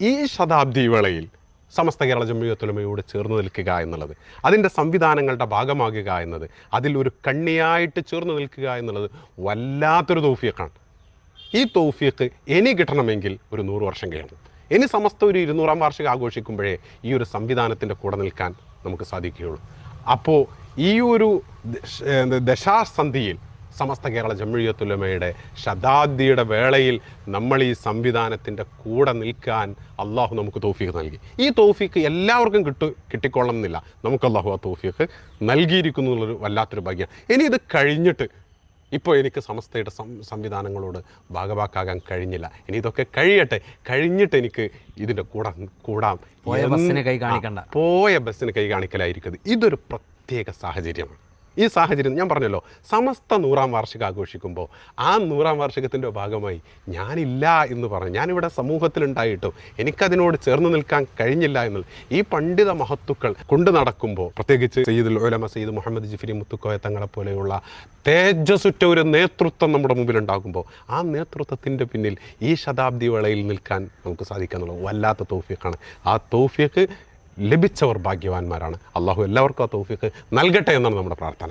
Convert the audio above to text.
ഈ ശതാബ്ദി വേളയിൽ സമസ്ത കേരള ജമ്മിയത്തുലമയോട് ചേർന്ന് നിൽക്കുക എന്നുള്ളത് അതിന്റെ സംവിധാനങ്ങളുടെ ഭാഗമാകുക എന്നത് അതിൽ ഒരു കണ്ണിയായിട്ട് ചേർന്ന് നിൽക്കുക എന്നുള്ളത് വല്ലാത്തൊരു തൗഫീഖാണ് ഈ തൗഫീഖ് ഇനി കിട്ടണമെങ്കിൽ ഒരു നൂറ് വർഷം കഴിയണം. ഇനി സമസ്ത ഒരു ഇരുന്നൂറാം വാർഷികം ആഘോഷിക്കുമ്പോഴേ ഈ ഒരു സംവിധാനത്തിന്റെ കൂടെ നിൽക്കാൻ നമുക്ക് സാധിക്കുകയുള്ളൂ. അപ്പോൾ ഈ ഒരു ദശാസന്ധിയിൽ സമസ്ത കേരള ജമ്മിയത്തുലമയുടെ ശതാബ്ദിയുടെ വേളയിൽ നമ്മൾ ഈ സംവിധാനത്തിന്റെ കൂടെ നിൽക്കാൻ അള്ളാഹു നമുക്ക് തോഫീക്ക് നൽകി. ഈ തോഫീക്ക് എല്ലാവർക്കും കിട്ടു കിട്ടിക്കൊള്ളണം എന്നില്ല നമുക്ക് അള്ളാഹു ആ തോഫീക്ക് നൽകിയിരിക്കുന്നു എന്നുള്ളൊരു വല്ലാത്തൊരു ഭാഗ്യമാണ് ഇനി ഇത് കഴിഞ്ഞിട്ട് ഇപ്പോൾ എനിക്ക് സമസ്തയുടെ സംവിധാനങ്ങളോട് ഭാഗവാക്കാകാൻ കഴിഞ്ഞില്ല. ഇനി ഇതൊക്കെ കഴിയട്ടെ. കഴിഞ്ഞിട്ട് എനിക്ക് ഇതിന്റെ കൂടെ കൂടാം. പോയ ബസ്സിനെ ബസ്സിന് കൈ കാണിക്കണ്ട. പോയ ബസ്സിന് കൈ കാണിക്കലായിരിക്കുന്നത് ഇതൊരു പ്രത്യേക സാഹചര്യമാണ്. ഈ സാഹചര്യം ഞാൻ പറഞ്ഞല്ലോ സമസ്ത നൂറാം വാർഷികം ആഘോഷിക്കുമ്പോൾ ആ നൂറാം വാർഷികത്തിന്റെ ഭാഗമായി ഞാനില്ല എന്ന് പറഞ്ഞു ഞാനിവിടെ സമൂഹത്തിലുണ്ടായിട്ടും എനിക്കതിനോട് ചേർന്ന് നിൽക്കാൻ കഴിഞ്ഞില്ല എന്ന് ഈ പണ്ഡിത മഹത്തുക്കൾ കൊണ്ടു നടക്കുമ്പോൾ പ്രത്യേകിച്ച് സയ്യിദുൽ ഉലമ സയ്യിദ് മുഹമ്മദ് ജിഫിരി മുത്തുക്കോയ തങ്ങളെ പോലെയുള്ള തേജസ്സുറ്റ ഒരു നേതൃത്വം നമ്മുടെ മുമ്പിൽ ഉണ്ടാകുമ്പോൾ ആ നേതൃത്വത്തിന്റെ പിന്നിൽ ഈ ശതാബ്ദി വേളയിൽ നിൽക്കാൻ നമുക്ക് സാധിക്കുക വല്ലാത്ത തോഫിയക്കാണ് ആ തോഫിക്ക് ലഭിച്ചവർ ഭാഗ്യവാന്മാരാണ്. അള്ളാഹു എല്ലാവർക്കും ആ തൗഫീഖ് നൽകട്ടെ എന്നാണ് നമ്മുടെ പ്രാർത്ഥന.